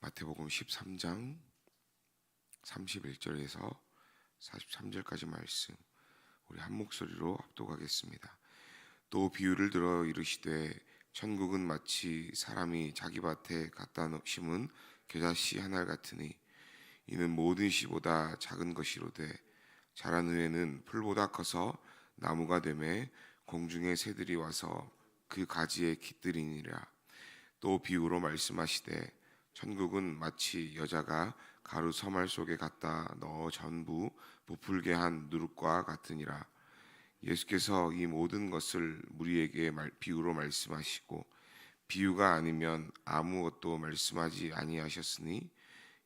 마태복음 13장 31절에서 43절까지 말씀 우리 한 목소리로 합독하겠습니다. 또 비유를 들어 이르시되 천국은 마치 사람이 자기 밭에 갖다 심은 겨자씨 한알 같으니 이는 모든 씨보다 작은 것이로되 자란 후에는 풀보다 커서 나무가 되매 공중의 새들이 와서 그 가지에 깃들이니라 또 비유로 말씀하시되 천국은 마치 여자가 가루 서말 속에 갖다 넣어 전부 부풀게 한 누룩과 같으니라. 예수께서 이 모든 것을 우리에게 말- 비유로 말씀하시고 비유가 아니면 아무것도 말씀하지 아니하셨으니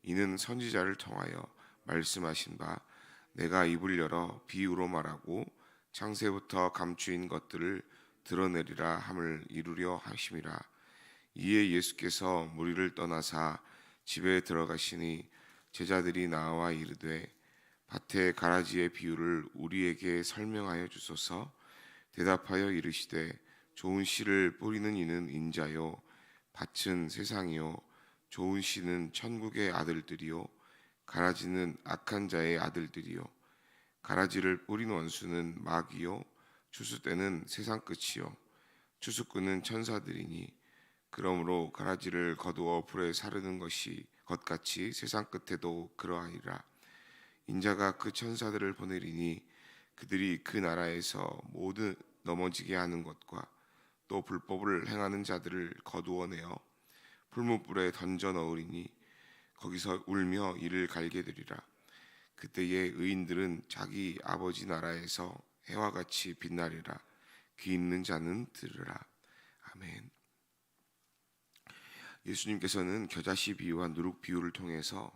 이는 선지자를 통하여 말씀하신 바 내가 입을 열어 비유로 말하고 창세부터 감추인 것들을 드러내리라 함을 이루려 하심이라 이에 예수께서 무리를 떠나사 집에 들어가시니 제자들이 나와 이르되 밭의 가라지의 비유를 우리에게 설명하여 주소서. 대답하여 이르시되 좋은 씨를 뿌리는 이는 인자요 밭은 세상이요 좋은 씨는 천국의 아들들이요 가라지는 악한 자의 아들들이요 가라지를 뿌린 원수는 마귀요 추수 때는 세상 끝이요 추수꾼은 천사들이니 그러므로 가라지를 거두어 불에 사르는 것이 것같이 세상 끝에도 그러하리라. 인자가 그 천사들을 보내리니 그들이 그 나라에서 모두 넘어지게 하는 것과 또 불법을 행하는 자들을 거두어내어 풀무불에 던져 넣으리니 거기서 울며 이를 갈게 되리라. 그때에 의인들은 자기 아버지 나라에서 해와 같이 빛나리라. 귀 있는 자는 들으라. 아멘 예수님께서는 겨자씨 비유와 누룩 비유를 통해서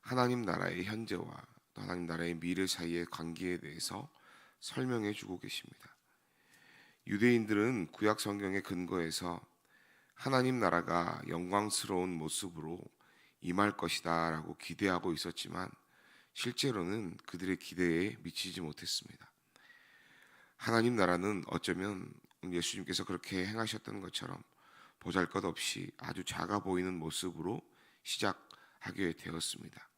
하나님 나라의 현재와 또 하나님 나라의 미래 사이의 관계에 대해서 설명해 주고 계십니다. 유대인들은 구약 성경의 근거에서 하나님 나라가 영광스러운 모습으로 임할 것이다라고 기대하고 있었지만 실제로는 그들의 기대에 미치지 못했습니다. 하나님 나라는 어쩌면 예수님께서 그렇게 행하셨던 것처럼 보잘것없이 아주 작아 보이는 모습으로 시작하게 되었습니다.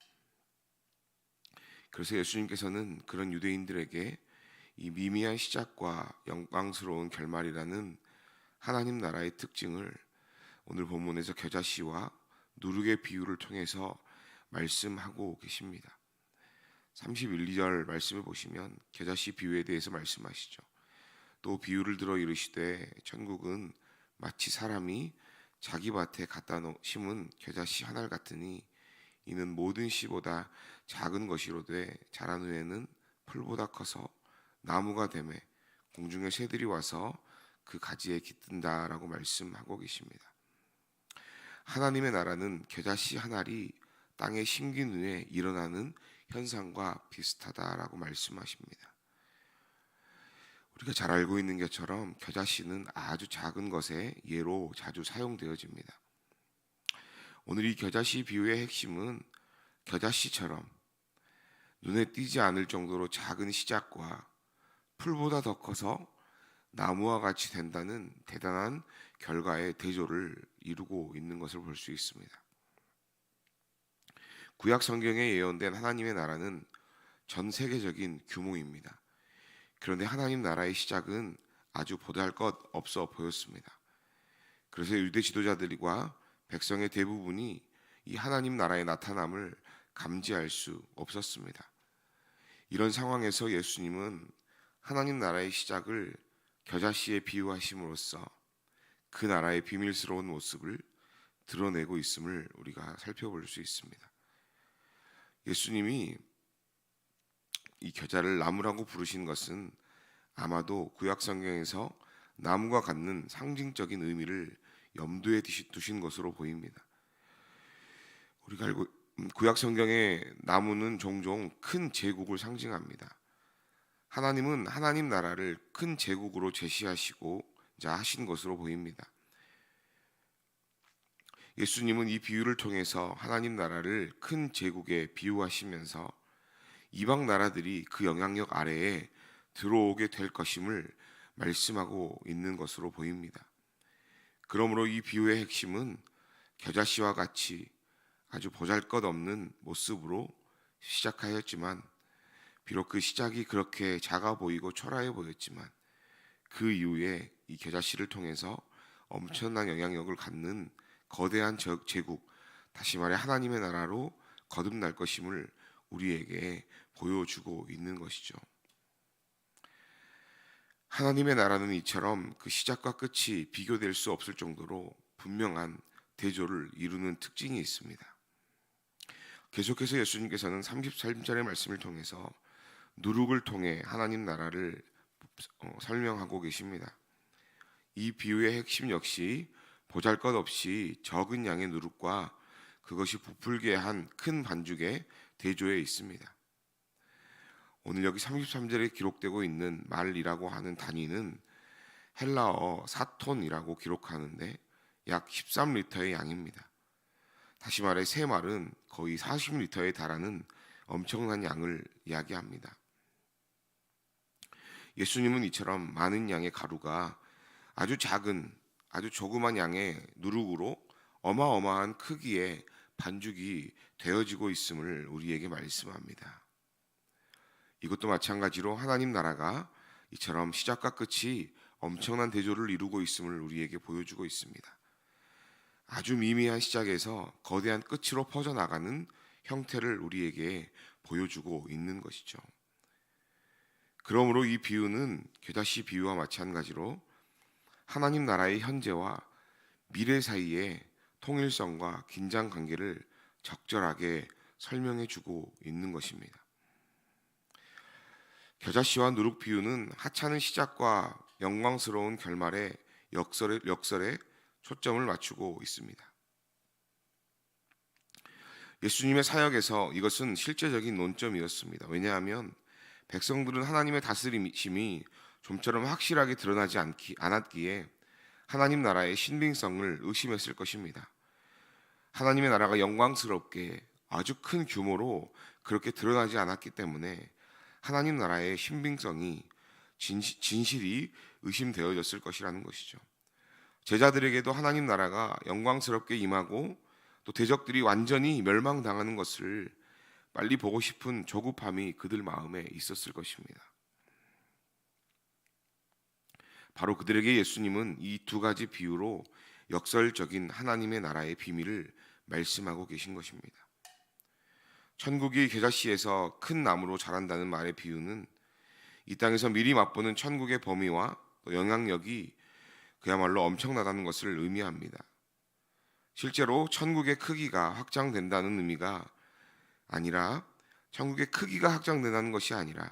그래서 예수님께서는 그런 유대인들에게 이 미미한 시작과 영광스러운 결말이라는 하나님 나라의 특징을 오늘 본문에서 겨자씨와 누룩의 비유를 통해서 말씀하고 계십니다. 31, 2절 말씀을 보시면 겨자씨 비유에 대해서 말씀하시죠. 또 비유를 들어 이르시되 천국은 마치 사람이 자기 밭에 갖다 놓- 심은 겨자씨 한알 같으니 이는 모든 씨보다 작은 것이로되 자란 후에는 풀보다 커서 나무가 되매 공중의 새들이 와서 그 가지에 깃든다라고 말씀하고 계십니다. 하나님의 나라는 겨자씨 한 알이 땅에 심긴 후에 일어나는 현상과 비슷하다라고 말씀하십니다. 우리가 잘 알고 있는 것처럼 겨자씨는 아주 작은 것의 예로 자주 사용되어집니다. 오늘 이 겨자씨 비유의 핵심은 겨자씨처럼 눈에 띄지 않을 정도로 작은 시작과 풀보다 더 커서 나무와 같이 된다는 대단한 결과의 대조를 이루고 있는 것을 볼 수 있습니다. 구약 성경에 예언된 하나님의 나라는 전 세계적인 규모입니다. 그런데 하나님 나라의 시작은 아주 보잘 것 없어 보였습니다. 그래서 유대 지도자들과 백성의 대부분이 이 하나님 나라의 나타남을 감지할 수 없었습니다. 이런 상황에서 예수님은 하나님 나라의 시작을 겨자씨에 비유하심으로써 그 나라의 비밀스러운 모습을 드러내고 있음을 우리가 살펴볼 수 있습니다. 예수님이 이 겨자를 나무라고 부르신 것은 아마도 구약 성경에서 나무가 갖는 상징적인 의미를 염두에 두신 것으로 보입니다. 우리가 알고 음, 구약 성경의 나무는 종종 큰 제국을 상징합니다. 하나님은 하나님 나라를 큰 제국으로 제시하시고 이제 하신 것으로 보입니다. 예수님은 이 비유를 통해서 하나님 나라를 큰 제국에 비유하시면서 이방 나라들이 그 영향력 아래에 들어오게 될 것임을 말씀하고 있는 것으로 보입니다. 그러므로 이 비유의 핵심은 겨자씨와 같이 아주 보잘것없는 모습으로 시작하였지만 비록 그 시작이 그렇게 작아 보이고 초라해 보였지만 그 이후에 이 겨자씨를 통해서 엄청난 영향력을 갖는 거대한 저- 제국 다시 말해 하나님의 나라로 거듭날 것임을 우리에게 보여주고 있는 것이죠. 하나님의 나라는 이처럼 그 시작과 끝이 비교될 수 없을 정도로 분명한 대조를 이루는 특징이 있습니다. 계속해서 예수님께서는 33절의 말씀을 통해서 누룩을 통해 하나님 나라를 어, 설명하고 계십니다. 이 비유의 핵심 역시 보잘것없이 적은 양의 누룩과 그것이 부풀게 한 큰 반죽의 대조에 있습니다. 오늘 여기 33절에 기록되고 있는 말이라고 하는 단위는 헬라어 사톤이라고 기록하는데 약 13리터의 양입니다. 다시 말해 세 말은 거의 40리터에 달하는 엄청난 양을 이야기합니다. 예수님은 이처럼 많은 양의 가루가 아주 작은 아주 조그만 양의 누룩으로 어마어마한 크기의 반죽이 되어지고 있음을 우리에게 말씀합니다. 이것도 마찬가지로 하나님 나라가 이처럼 시작과 끝이 엄청난 대조를 이루고 있음을 우리에게 보여주고 있습니다. 아주 미미한 시작에서 거대한 끝으로 퍼져나가는 형태를 우리에게 보여주고 있는 것이죠. 그러므로 이 비유는 겨자씨 비유와 마찬가지로 하나님 나라의 현재와 미래 사이의 통일성과 긴장 관계를 적절하게 설명해 주고 있는 것입니다. 겨자씨와 누룩 비유는 하찮은 시작과 영광스러운 결말의 역설에, 역설에 초점을 맞추고 있습니다. 예수님의 사역에서 이것은 실제적인 논점이었습니다. 왜냐하면 백성들은 하나님의 다스림이 좀처럼 확실하게 드러나지 않기, 않았기에 하나님 나라의 신빙성을 의심했을 것입니다. 하나님의 나라가 영광스럽게 아주 큰 규모로 그렇게 드러나지 않았기 때문에 하나님 나라의 신빙성이 진실이 의심되어졌을 것이라는 것이죠. 제자들에게도 하나님 나라가 영광스럽게 임하고 또 대적들이 완전히 멸망당하는 것을 빨리 보고 싶은 조급함이 그들 마음에 있었을 것입니다. 바로 그들에게 예수님은 이 두 가지 비유로 역설적인 하나님의 나라의 비밀을 말씀하고 계신 것입니다. 천국이 겨자씨에서 큰 나무로 자란다는 말의 비유는 이 땅에서 미리 맛보는 천국의 범위와 또 영향력이 그야말로 엄청나다는 것을 의미합니다. 실제로 천국의 크기가 확장된다는 의미가 아니라 천국의 크기가 확장된다는 것이 아니라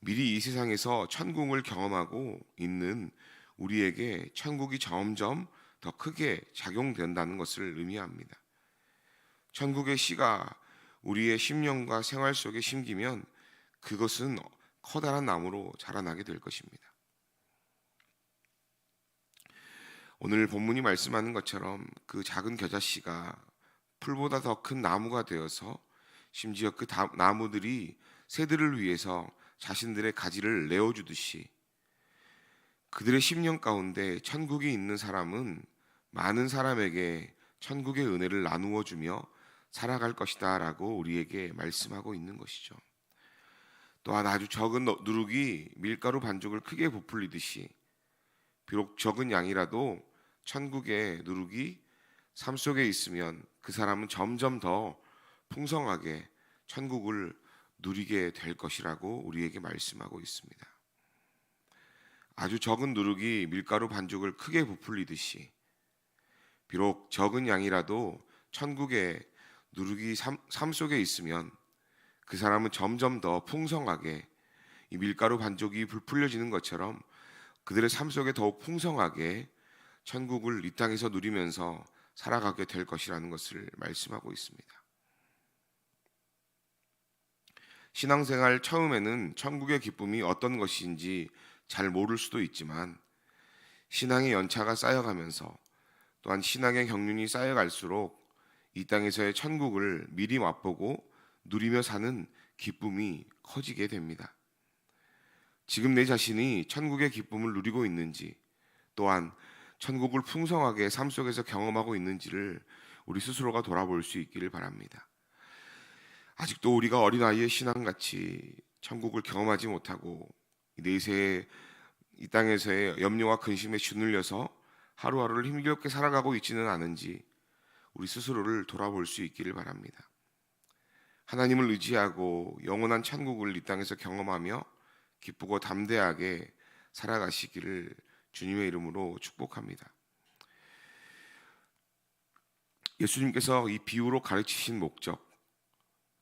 미리 이 세상에서 천국을 경험하고 있는 우리에게 천국이 점점 더 크게 작용된다는 것을 의미합니다. 천국의 씨가 우리의 심령과 생활 속에 심기면 그것은 커다란 나무로 자라나게 될 것입니다. 오늘 본문이 말씀하는 것처럼 그 작은 겨자씨가 풀보다 더 큰 나무가 되어서 심지어 그 다- 나무들이 새들을 위해서 자신들의 가지를 내어주듯이 그들의 심령 가운데 천국이 있는 사람은 많은 사람에게 천국의 은혜를 나누어 주며 살아갈 것이다라고 우리에게 말씀하고 있는 것이죠. 또한 아주 적은 너- 누룩이 밀가루 반죽을 크게 부풀리듯이 비록 적은 양이라도 천국의 누룩이 삶 속에 있으면 그 사람은 점점 더 풍성하게 천국을 누리게 될 것이라고 우리에게 말씀하고 있습니다. 아주 적은 누룩이 밀가루 반죽을 크게 부풀리듯이 비록 적은 양이라도 천국의 누룩이 삶, 삶 속에 있으면 그 사람은 점점 더 풍성하게 이 밀가루 반죽이 부풀려지는 것처럼 그들의 삶 속에 더욱 풍성하게 천국을 이 땅에서 누리면서 살아가게 될 것이라는 것을 말씀하고 있습니다. 신앙생활 처음에는 천국의 기쁨이 어떤 것인지 잘 모를 수도 있지만 신앙의 연차가 쌓여가면서 또한 신앙의 경륜이 쌓여갈수록 이 땅에서의 천국을 미리 맛보고 누리며 사는 기쁨이 커지게 됩니다. 지금 내 자신이 천국의 기쁨을 누리고 있는지 또한 천국을 풍성하게 삶 속에서 경험하고 있는지를 우리 스스로가 돌아볼 수 있기를 바랍니다. 아직도 우리가 어린아이의 신앙같이 천국을 경험하지 못하고 이 내세의 이 땅에서의 염려와 근심에 주눌려서 하루하루를 힘겹게 살아가고 있지는 않은지 우리 스스로를 돌아볼 수 있기를 바랍니다. 하나님을 의지하고 영원한 천국을 이 땅에서 경험하며 기쁘고 담대하게 살아가시기를 주님의 이름으로 축복합니다. 예수님께서 이 비유로 가르치신 목적,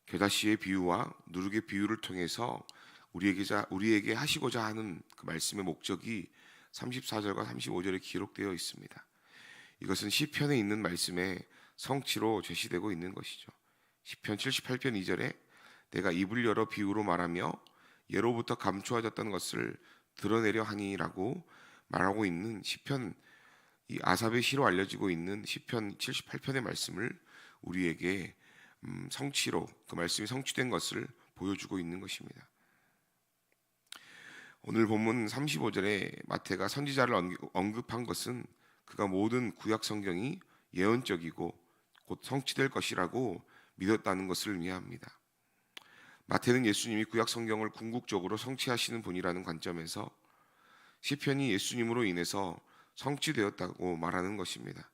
겨다시의 비유와 누룩의 비유를 통해서 우리에게 우리에게 하시고자 하는 그 말씀의 목적이 34절과 35절에 기록되어 있습니다. 이것은 시편에 있는 말씀의 성취로 제시되고 있는 것이죠. 시편 78편 2절에 내가 입을 열어 비유로 말하며 예로부터 감추어졌던 것을 드러내려 하니라고 말하고 있는 시편 이 아삽의 시로 알려지고 있는 시편 78편의 말씀을 우리에게 음, 성취로 그 말씀이 성취된 것을 보여주고 있는 것입니다. 오늘 본문 35절에 마태가 선지자를 언급한 것은 그가 모든 구약 성경이 예언적이고 곧 성취될 것이라고 믿었다는 것을 의미합니다. 마태는 예수님이 구약 성경을 궁극적으로 성취하시는 분이라는 관점에서 시편이 예수님으로 인해서 성취되었다고 말하는 것입니다.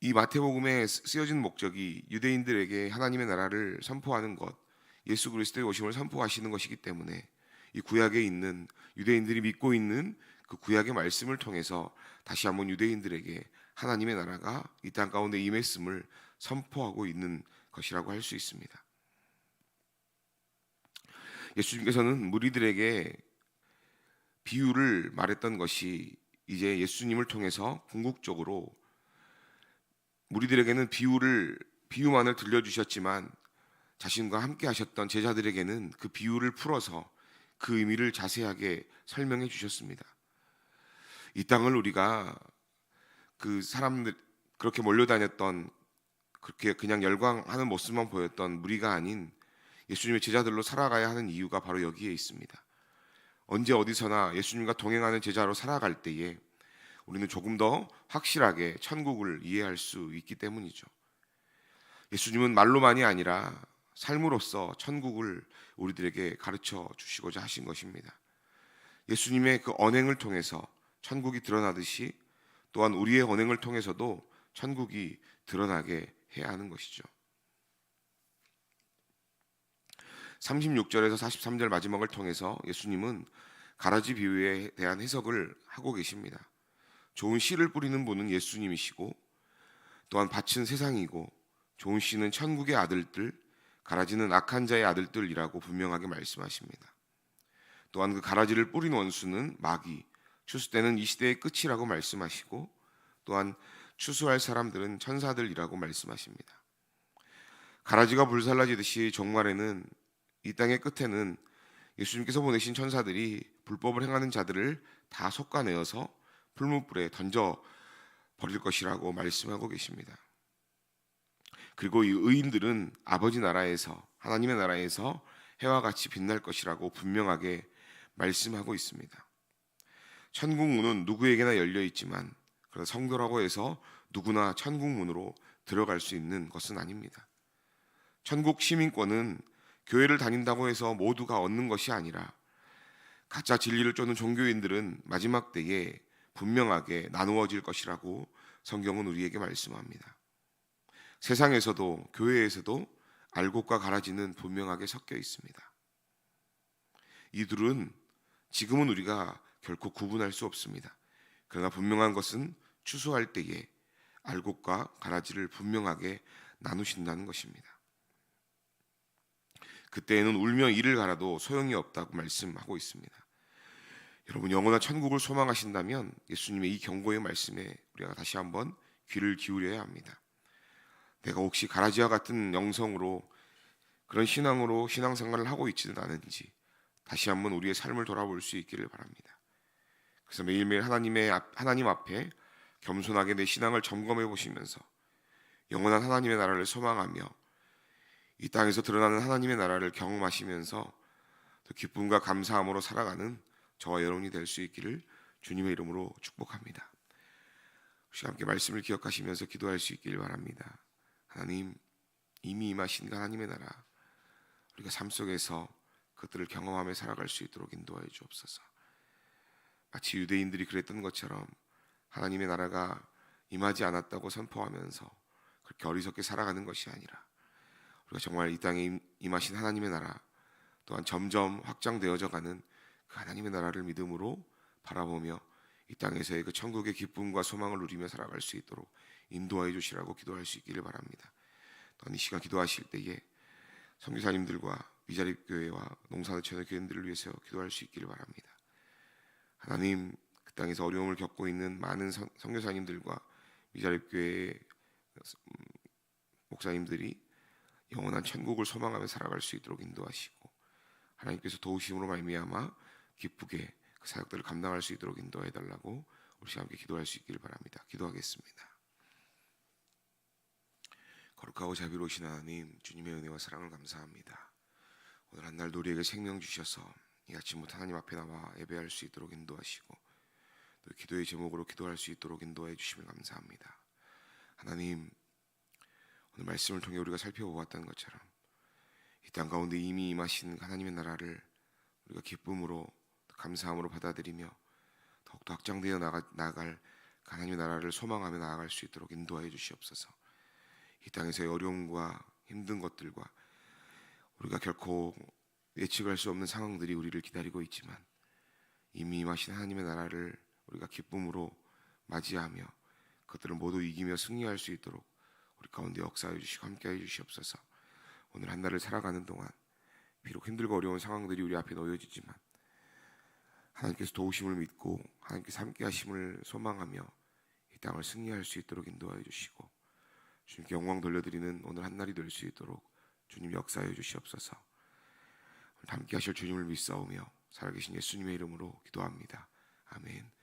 이 마태복음에 쓰여진 목적이 유대인들에게 하나님의 나라를 선포하는 것, 예수 그리스도의 오심을 선포하시는 것이기 때문에 이 구약에 있는 유대인들이 믿고 있는 그 구약의 말씀을 통해서 다시 한번 유대인들에게 하나님의 나라가 이 땅 가운데 임했음을 선포하고 있는 것이라고 할 수 있습니다. 예수님께서는 무리들에게 비유를 말했던 것이 이제 예수님을 통해서 궁극적으로 무리들에게는 비유를 비유만을 들려주셨지만 자신과 함께 하셨던 제자들에게는 그 비유를 풀어서 그 의미를 자세하게 설명해 주셨습니다. 이 땅을 우리가 그 사람들 그렇게 몰려다녔던 그렇게 그냥 열광하는 모습만 보였던 무리가 아닌 예수님의 제자들로 살아가야 하는 이유가 바로 여기에 있습니다. 언제 어디서나 예수님과 동행하는 제자로 살아갈 때에 우리는 조금 더 확실하게 천국을 이해할 수 있기 때문이죠. 예수님은 말로만이 아니라 삶으로서 천국을 우리들에게 가르쳐 주시고자 하신 것입니다. 예수님의 그 언행을 통해서 천국이 드러나듯이 또한 우리의 언행을 통해서도 천국이 드러나게 해야 하는 것이죠. 36절에서 43절 마지막을 통해서 예수님은 가라지 비유에 대한 해석을 하고 계십니다. 좋은 씨를 뿌리는 분은 예수님이시고 또한 밭은 세상이고 좋은 씨는 천국의 아들들, 가라지는 악한 자의 아들들이라고 분명하게 말씀하십니다. 또한 그 가라지를 뿌린 원수는 마귀, 추수 때는 이 시대의 끝이라고 말씀하시고 또한 추수할 사람들은 천사들이라고 말씀하십니다. 가라지가 불살라지듯이 종말에는 이 땅의 끝에는 예수님께서 보내신 천사들이 불법을 행하는 자들을 다 솎아내어서 풀무불에 던져 버릴 것이라고 말씀하고 계십니다. 그리고 이 의인들은 아버지 나라에서 하나님의 나라에서 해와 같이 빛날 것이라고 분명하게 말씀하고 있습니다. 천국 문은 누구에게나 열려 있지만 성도라고 해서 누구나 천국 문으로 들어갈 수 있는 것은 아닙니다. 천국 시민권은 교회를 다닌다고 해서 모두가 얻는 것이 아니라 가짜 진리를 쫓는 종교인들은 마지막 때에 분명하게 나누어질 것이라고 성경은 우리에게 말씀합니다. 세상에서도 교회에서도 알곡과 가라지는 분명하게 섞여 있습니다. 이들은 지금은 우리가 결코 구분할 수 없습니다. 그러나 분명한 것은 추수할 때에 알곡과 가라지를 분명하게 나누신다는 것입니다. 그때에는 울며 이를 갈아도 소용이 없다고 말씀하고 있습니다. 여러분 영원한 천국을 소망하신다면 예수님의 이 경고의 말씀에 우리가 다시 한번 귀를 기울여야 합니다. 내가 혹시 가라지와 같은 영성으로 그런 신앙으로 신앙생활을 하고 있지는 않은지 다시 한번 우리의 삶을 돌아볼 수 있기를 바랍니다. 그래서 매일매일 하나님의 하나님 앞에 겸손하게 내 신앙을 점검해 보시면서 영원한 하나님의 나라를 소망하며 이 땅에서 드러나는 하나님의 나라를 경험하시면서 더 기쁨과 감사함으로 살아가는 저와 여러분이 될 수 있기를 주님의 이름으로 축복합니다. 혹시 함께 말씀을 기억하시면서 기도할 수 있길 바랍니다. 하나님 이미 임하신 하나님의 나라 우리가 삶 속에서 그것들을 경험하며 살아갈 수 있도록 인도하여 주옵소서. 마치 유대인들이 그랬던 것처럼 하나님의 나라가 임하지 않았다고 선포하면서 그렇게 어리석게 살아가는 것이 아니라 우리가 정말 이 땅에 임- 임하신 하나님의 나라 또한 점점 확장되어져 가는 그 하나님의 나라를 믿음으로 바라보며 이 땅에서의 그 천국의 기쁨과 소망을 누리며 살아갈 수 있도록 인도하여 주시라고 기도할 수 있기를 바랍니다. 또한 이 시간 기도하실 때에 선교사님들과 미자립 교회와 농사의 채널 교인들을 위해서 기도할 수 있기를 바랍니다. 하나님 그 땅에서 어려움을 겪고 있는 많은 선- 선교사님들과 미자립 교회의 음, 목사님들이 영원한 천국을 소망하며 살아갈 수 있도록 인도하시고 하나님께서 도우심으로 말미암아 기쁘게 그 사역들을 감당할 수 있도록 인도해 달라고 우리 함께 기도할 수 있기를 바랍니다. 기도하겠습니다. 거룩하고 자비로우신 하나님 주님의 은혜와 사랑을 감사합니다. 오늘 한 날 우리에게 생명 주셔서 이 아침부터 하나님 앞에 나와 예배할 수 있도록 인도하시고 또 기도의 제목으로 기도할 수 있도록 인도해 주심을 감사합니다. 하나님 오늘 말씀을 통해 우리가 살펴보았던 것처럼 이 땅 가운데 이미 임하신 하나님의 나라를 우리가 기쁨으로 감사함으로 받아들이며 더욱더 확장되어 나가, 나갈 그 하나님의 나라를 소망하며 나아갈 수 있도록 인도하여 주시옵소서. 이 땅에서의 어려움과 힘든 것들과 우리가 결코 예측할 수 없는 상황들이 우리를 기다리고 있지만 이미 임하신 하나님의 나라를 우리가 기쁨으로 맞이하며 그것들을 모두 이기며 승리할 수 있도록 우리 가운데 역사해 주시고 함께해 주시옵소서. 오늘 한 날을 살아가는 동안 비록 힘들고 어려운 상황들이 우리 앞에 놓여지지만 하나님께서 도우심을 믿고 하나님께서 함께하심을 소망하며 이 땅을 승리할 수 있도록 인도하여 주시고 주님께 영광 돌려드리는 오늘 한 날이 될 수 있도록 주님 역사해 주시옵소서. 오늘 함께 하실 주님을 믿사오며 살아계신 예수님의 이름으로 기도합니다. 아멘.